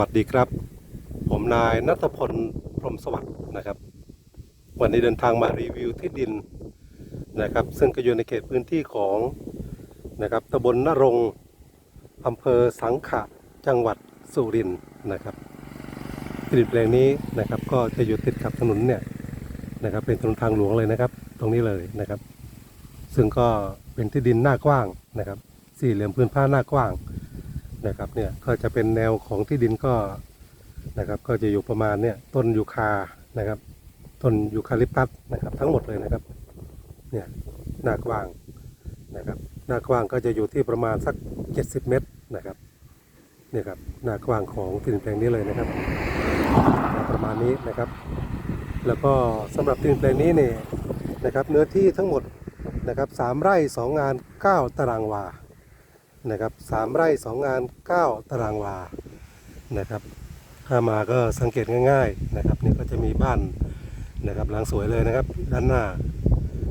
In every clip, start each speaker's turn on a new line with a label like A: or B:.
A: วัสดีครับ ผมนายนัทพลพรมสวัสดิ์นะครับ วันนี้เดินทางมารีวิวที่ดินนะครับ ซึ่งก็อยู่ในเขตพื้นที่ของนะครับตำบลนรงอำเภอสังขะจังหวัดสุรินทร์นะครับที่ดินแปลงนี้นะครับ ก็จะอยู่ติดกับถนนเนี่ยนะครับ เป็นถนนทางหลวงเลยนะครับ ตรงนี้เลยนะครับ ซึ่งก็เป็นที่ดินหน้ากว้างนะครับ สี่เหลี่ยมพื้นผ้าหน้ากว้าง นะครับเนี่ยก็จะเป็นแนวของที่ดินก็นะครับก็จะอยู่ประมาณเนี่ยต้นยูคานะครับ ต้นยูคาลิปตัสนะครับทั้งหมดเลยนะครับเนี่ยหน้ากว้างนะครับหน้ากว้างก็จะอยู่ที่ประมาณสัก 70 เมตรนะครับเนี่ยครับหน้ากว้างของที่ดินแปลงนี้เลยนะครับ ประมาณนี้นะครับ แล้วก็สำหรับที่ดินแปลงนี้เนี่ยนะครับเนื้อที่ทั้งหมดนะครับสามไร่สองงาน 9 ตารางวา นะครับสามไร่สองงาน 9 ตารางวานะครับถ้ามาก็สังเกตง่าย ๆนะครับนี่ก็จะมีบ้านนะครับหลังสวยเลยนะครับด้านหน้า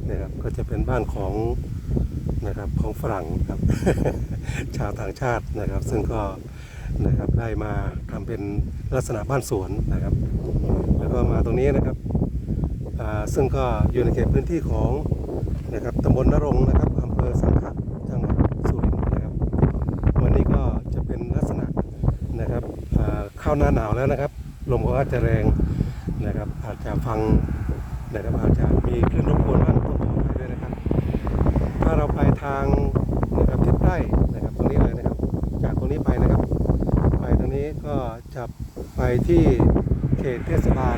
A: นะครับก็จะเป็นบ้านของนะครับของฝรั่งครับชาวต่างชาตินะครับ ซึ่งก็นะครับได้มาทำเป็นลักษณะบ้านสวนนะครับ แล้วก็มาตรงนี้นะครับอ่าซึ่งก็อยู่ในเขตพื้นที่ของนะครับตำบลนรงนะครับอำเภอสังขะจังหวัดสุรินทร์นะครับ วันนี้ก็จะเป็นลักษณะนะครับอ่าเข้าหน้าหนาวแล้วนะครับ ลมก็อาจจะแรงนะครับ อาจจะฟังนะครับอาจจะมีคลื่นรบกวนบ้างต้องขออภัยด้วยนะครับ ถ้าเราไปทางนะครับทิศใต้นะครับตรงนี้เลยนะครับ จากตรงนี้ไปนะครับ ไปตรงนี้ก็จะไปที่เขตเทศบาล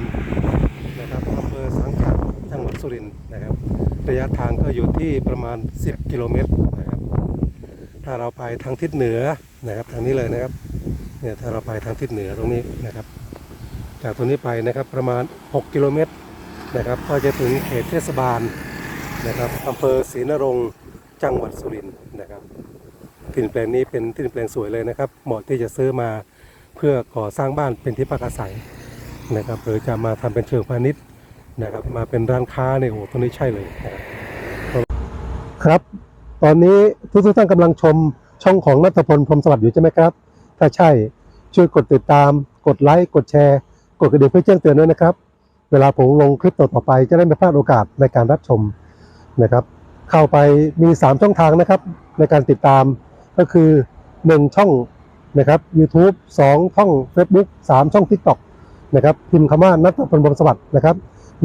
A: นะครับอำเภอสังขะจังหวัดสุรินทร์นะครับ ระยะทางก็อยู่ที่ประมาณ 10 กิโลเมตรนะครับ ถ้าเราไปทางทิศเหนือนะครับทางนี้เลยนะครับ เนี่ยถ้าเราไปทางทิศเหนือตรงนี้นะครับ จากตรงนี้ไปนะครับประมาณ 6 กิโลเมตรนะครับ ก็จะถึงเขตเทศบาลนะครับอำเภอศรีนรงค์จังหวัดสุรินทร์นะครับที่ดินแปลงนี้เป็นที่ดินแปลงสวยเลยนะครับ เหมาะที่จะซื้อมาเพื่อก่อสร้างบ้านเป็นที่พักอาศัยนะครับหรือจะมาทำเป็นเชิงพาณิชย์นะครับมาเป็นร้านค้าเนี่ยโอ้ตรงนี้ใช่เลยนะครับครับ ตอนนี้ทุกท่านกำลังชมช่องของนัทพลพรหมสวัสดิ์อยู่ใช่ไหมครับ ถ้าใช่ช่วยกดติดตาม กดไลค์ กดแชร์ กดกระดิ่งเพื่อแจ้งเตือนด้วยนะครับ เวลาผมลงคลิปต่อไป จะได้ไม่พลาดโอกาสในการรับชมนะครับ เข้าไปมี 3 ช่องทางนะครับ ในการติดตามก็คือ 1 ช่องนะครับ YouTube 2 ช่อง Facebook 3 ช่อง TikTok นะครับพิมพ์คำว่านัทพลพรมสวัสดิ์นะครับ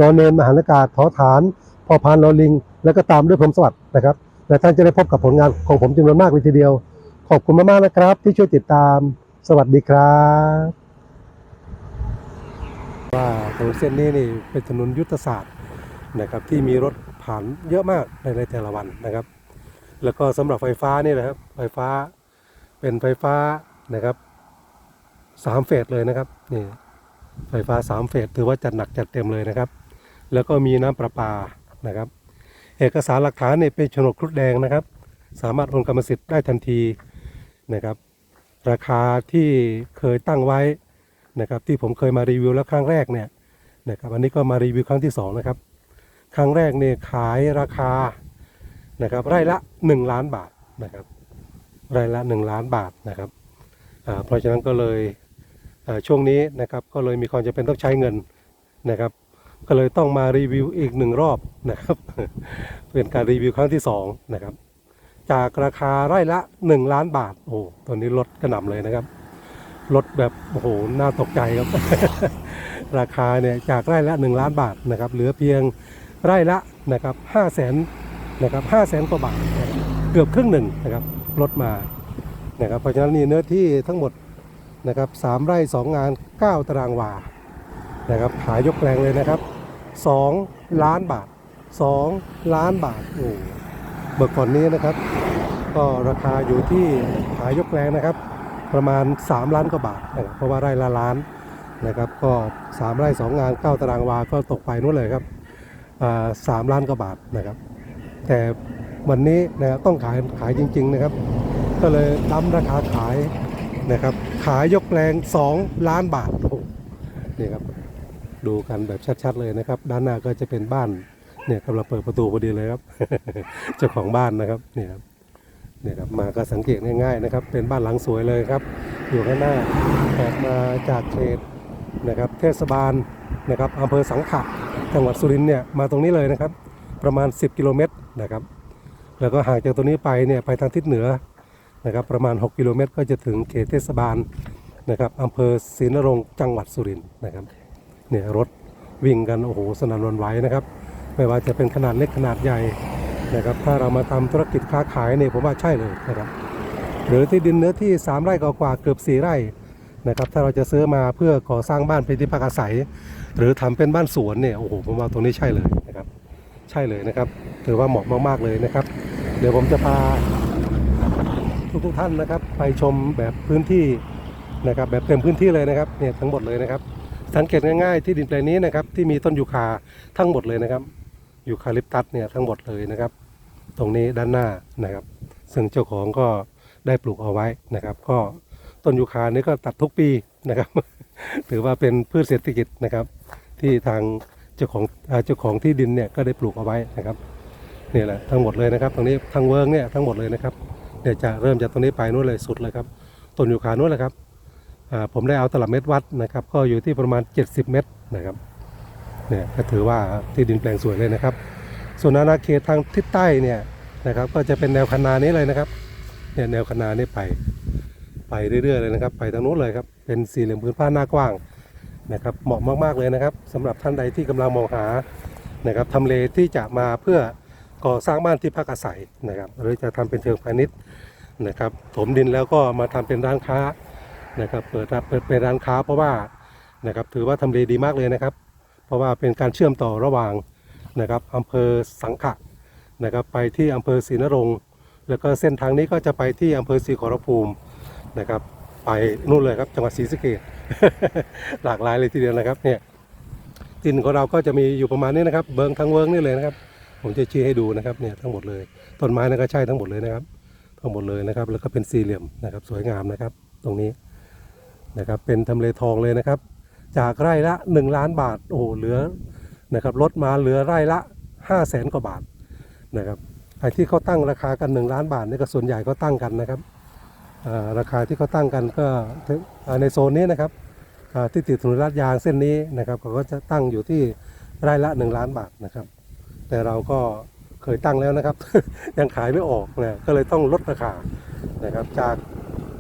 A: นอนเนนมหานากาศทอฐาน พอพานลอลิง แล้วก็ตามด้วยพรมสวัสดิ์นะครับและท่านจะได้พบกับผลงานของผมจำนวนมากเลยทีเดียว ขอบคุณมากๆนะครับ ที่ช่วยติดตาม สวัสดีครับว่าถนนเส้นนี้นี่เป็นถนนยุทธศาสตร์นะครับที่มีรถผ่านเยอะมากในในแต่ละวันนะครับ แล้วก็สำหรับไฟฟ้านี่นะครับ ไฟฟ้าเป็นไฟฟ้านะครับสามเฟสเลยนะครับนี่ไฟฟ้าสามเฟสถือว่าจัดหนักจัดเต็มเลยนะครับ แล้วก็มีน้ำประปานะครับ เอกสารหลักฐานเนี่ยเป็นโฉนดครุฑแดงนะครับ สามารถโอนกรรมสิทธิ์ได้ทันที นะครับ ราคาที่เคยตั้งไว้นะครับ ที่ผมเคยมารีวิวแล้วครั้งแรกเนี่ยนะครับอันนี้ก็มารีวิวครั้งที่สองนะครับ ครั้งแรกเนี่ยขายราคานะครับไร่ละ 1 ล้านบาทนะครับไร่ละ 1 ล้านบาทนะครับเพราะฉะนั้นก็เลยช่วงนี้นะครับก็เลยมีความจำเป็นต้องใช้เงินนะครับ ก็เลยต้องมารีวิวอีกหนึ่งรอบนะครับ เป็นการรีวิวครั้งที่สองนะครับ จากราคาไร่ละ 1 ล้านบาท โอ้ตัวนี้ลดกระหน่ำเลยนะครับ ลดแบบ โอ้โห น่าตกใจครับ ราคาเนี่ยจากไร่ละ 1 ล้านบาทนะครับ เหลือเพียงไร่ละนะครับห้าแสนนะครับห้าแสนกว่าบาท เกือบครึ่งหนึ่งนะครับ ลดมานะครับเพราะฉะนั้นนี่เนื้อที่ทั้งหมดนะครับสามไร่สองงาน 9 ตารางวานะครับขายยกแปลงเลยนะครับ 2 ล้านบาท 2 ล้านบาทโอ้ เมื่อก่อนนี้นะครับ ก็ราคาอยู่ที่ขายยกแรงนะครับ ประมาณ 3 ล้านกว่าบาทนะครับเพราะว่าไร่ละล้านนะครับ ก็ 3 ไร่2งาน9ตารางวาก็ตกไปนู่นเลยครับสามล้านกว่าบาทนะครับ แต่วันนี้นะครับต้องขายขายจริง ๆนะครับ ก็เลยดั้มราคาขายนะครับ ขายยกแรง 2 ล้านบาทโอ้นี่ครับดูกันแบบชัดๆเลยนะครับ ด้านหน้าก็จะเป็นบ้าน เนี่ยกำลังเปิดประตูพอดีเลยครับ เจ้าของบ้านนะครับเนี่ยครับเนี่ยครับมาก็สังเกตง่ายๆนะครับ เป็นบ้านหลังสวยเลยครับ อยู่ข้างหน้าออกมาจากเขตนะครับ เทศบาลนะครับอำเภอสังขะจังหวัดสุรินทร์เนี่ยมาตรงนี้เลยนะครับ ประมาณ 10 กิโลเมตรนะครับ แล้วก็ห่างจากตรงนี้ไปเนี่ยไปทางทิศเหนือนะครับ ประมาณ 6 กิโลเมตร ก็จะถึงเขตเทศบาลนะครับอำเภอศรีนรงค์จังหวัดสุรินทร์นะครับเนี่ยรถวิ่งกันโอ้โหสนั่นวันไหวนะครับ ไม่ว่าจะเป็นขนาดเล็กขนาดใหญ่นะครับถ้าเรามาทำธุรกิจค้าขายเนี่ยผมว่าใช่เลยนะครับหรือที่ดินเนื้อที่ 3 ไร่กว่าเกือบ4ไร่นะครับถ้าเราจะซื้อมาเพื่อก่อสร้างบ้านเป็นที่พักอาศัย หรือทำเป็นบ้านสวนเนี่ยโอ้โหผมว่าตรงนี้ใช่เลยนะครับใช่เลยนะครับถือว่าเหมาะมากๆเลยนะครับ เดี๋ยวผมจะพาทุกๆท่านนะครับ ไปชมแบบพื้นที่นะครับแบบเต็มพื้นที่เลยนะครับเนี่ยทั้งหมดเลยนะครับ สังเกตง่ายๆที่ดินแปลงนี้นะครับที่มีต้นยูคาทั้งหมดเลยนะครับ ยูคาลิปตัสเนี่ยทั้งหมดเลยนะครับ ตรงนี้ด้านหน้านะครับ ซึ่งเจ้าของก็ได้ปลูกเอาไว้นะครับ ก็ต้นยูคานี่ก็ตัดทุกปีนะครับ ถือว่าเป็นพืชเศรษฐกิจนะครับ ที่ทางเจ้าของเจ้าของที่ดินเนี่ยก็ได้ปลูกเอาไว้นะครับนี่แหละทั้งหมดเลยนะครับ ตรงนี้ทางเวิร์กเนี่ยทั้งหมดเลยนะครับเดี๋ยวจะเริ่มจากตรงนี้ไปนู่นเลยสุดเลยครับต้นยูคานู่นเลยครับผมได้เอาตลับเม็ดวัดนะครับ ก็อยู่ที่ประมาณ 70 เมตรนะครับ เนี่ยก็ถือว่าที่ดินแปลงสวยเลยนะครับ ส่วนอาณาเขตทางทิศใต้เนี่ยนะครับก็จะเป็นแนวคนานี้เลยนะครับเนี่ยแนวคนานี้ไปไปเรื่อยๆเลยนะครับ ไปทางโน้นเลยครับเป็นสี่เหลี่ยมพื้นผ้าหน้ากว้างนะครับเหมาะมากๆเลยนะครับสำหรับท่านใดที่กำลังมองหานะครับทำเลที่จะมาเพื่อก่อสร้างบ้านที่พักอาศัยนะครับหรือจะทำเป็นเชิงพาณิชย์นะครับถมดินแล้วก็มาทำเป็นร้านค้านะครับเปิดรับเปิดเป็นร้านค้าเพราะว่านะครับถือว่าทำเลดีมากเลยนะครับ เพราะว่าเป็นการเชื่อมต่อระหว่างนะครับอำเภอสังขะนะครับไปที่อำเภอศรีนรงค์แล้วก็เส้นทางนี้ก็จะไปที่อำเภอศรีขอรภูมินะครับ ไปนู่นเลยครับจังหวัดศรีสะเกษหลากหลายเลยทีเดียวนะครับเนี่ยดินของเราก็จะมีอยู่ประมาณนี้นะครับ เบิงทั้งเวิงนี่เลยนะครับ ผมจะชี้ให้ดูนะครับเนี่ยทั้งหมดเลยต้นไม้นั่นก็ใช่ทั้งหมดเลยนะครับ ทั้งหมดเลยนะครับ แล้วก็เป็นสี่เหลี่ยมนะครับ สวยงามนะครับ ตรงนี้นะครับเป็นทำเลทองเลยนะครับ จากไร่ละ 1 ล้านบาทโอ้เหลือนะครับลดมาเหลือไร่ละ5 0 0แสนกว่าบาทนะครับไอ้ที่เขาตั้งราคากัน 1 ล้านบาทนี่ก็ส่วนใหญ่ก็ตั้งกันนะครับราคาที่เขาตั้งกันก็ในโซนนี้นะครับที่ติดถนนลาดยางเส้นนี้นะครับเขาก็จะตั้งอยู่ที่ไร่ละ 1 ล้านบาทนะครับ แต่เราก็เคยตั้งแล้วนะครับ ยังขายไม่ออกนะก็เลยต้องลดราคานะครับจาก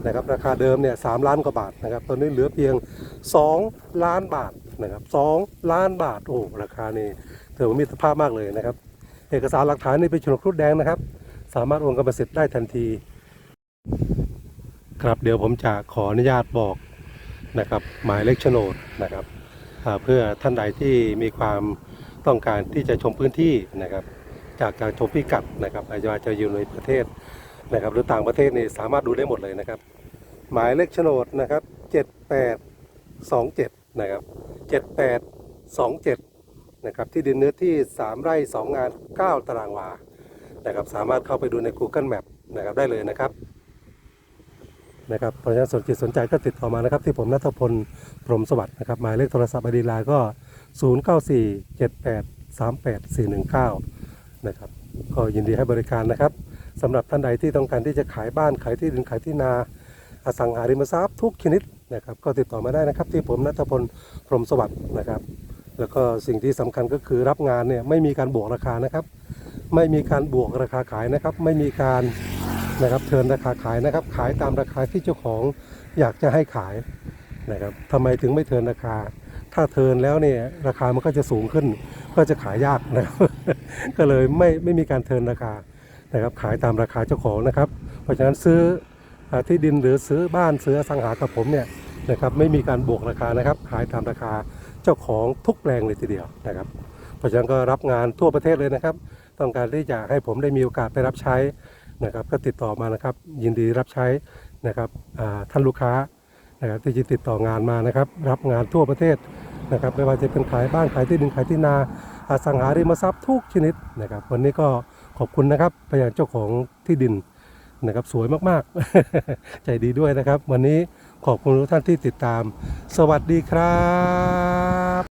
A: นะครับราคาเดิมเนี่ยสามล้านกว่าบาทนะครับตอนนี้เหลือเพียง 2 ล้านบาทนะครับ2ล้านบาทโอ้ราคานี่ถือว่ามีสภาพมากเลยนะครับ เอกสารหลักฐานนี่เป็นโฉนดครุฑแดงนะครับ สามารถโอนกรรมสิทธิ์ได้ทันที ครับเดี๋ยวผมจะขออนุญาตบอกนะครับหมายเลขโฉนดนะครับเพื่อท่านใดที่มีความต้องการที่จะชมพื้นที่นะครับ จากการชมพิกัดนะครับอาจจะอยู่ในประเทศ นะครับหรือต่างประเทศนี่สามารถดูได้หมดเลยนะครับ หมายเลขโฉนดนะครับ 7827 นะครับ 7827 นะครับที่ดินเนื้อที่ 3 ไร่ 2 งาน 9 ตารางวานะครับสามารถเข้าไปดูใน Google Map นะครับได้เลยนะครับนะครับเพราะฉะนั้นสนจิตสนใจก็ติดต่อมานะครับ ที่ผมนัทพลพรหมสวัสดิ์นะครับหมายเลขโทรศัพท์อดีลน์ก็ 0 9 4 7 8 3 8 4 1 9 นะครับก็ยินดีให้บริการนะครับ สำหรับท่านใดที่ต้องการที่จะขายบ้านขายที่ดินขายที่นาอสังหาริมทรัพย์ทุกชนิดนะครับก็ติดต่อมาได้นะครับที่ผมนัทพลพรหมสวัสดิ์นะครับ แล้วก็สิ่งที่สำคัญก็คือรับงานเนี่ยไม่มีการบวกราคานะครับ ไม่มีการบวกราคาขายนะครับ ไม่มีการนะครับเทินราคาขายนะครับ ขายตามราคาที่เจ้าของอยากจะให้ขายนะครับทำไมถึงไม่เทินราคา ถ้าเทินแล้วเนี่ยราคามันก็จะสูงขึ้น ก็จะขายยากนะครับก็เลยไม่ไม่มีการเทินราคา นะครับขายตามราคาเจ้าของนะครับ เพราะฉะนั้นซื้ออที่ดินหรือซื้อบ้านซื้ออสังหากับผมเนี่ยนะครับไม่มีการบวกราคานะครับ ขายตามราคาเจ้าของทุกแปลงเลยทีเดียวนะครับ เพราะฉะนั้นก็รับงานทั่วประเทศเลยนะครับ ต้องการที่จะให้ผมได้มีโอกาสไปรับใช้นะครับ ก็ติดต่อมานะครับ ยินดีรับใช้นะครับท่านลูกค้านะครับที่จะติดต่องานมานะครับ รับงานทั่วประเทศนะครับไม่ว่าจะเป็นขายบ้านขายที่ดินขายที่นาอสังหาริมทรัพย์ทุกชนิดนะครับ วันนี้ก็ ขอบคุณนะครับพยานเจ้าของที่ดินนะครับสวยมากๆ ใจดีด้วยนะครับ วันนี้ขอบคุณทุกท่านที่ติดตาม สวัสดีครับ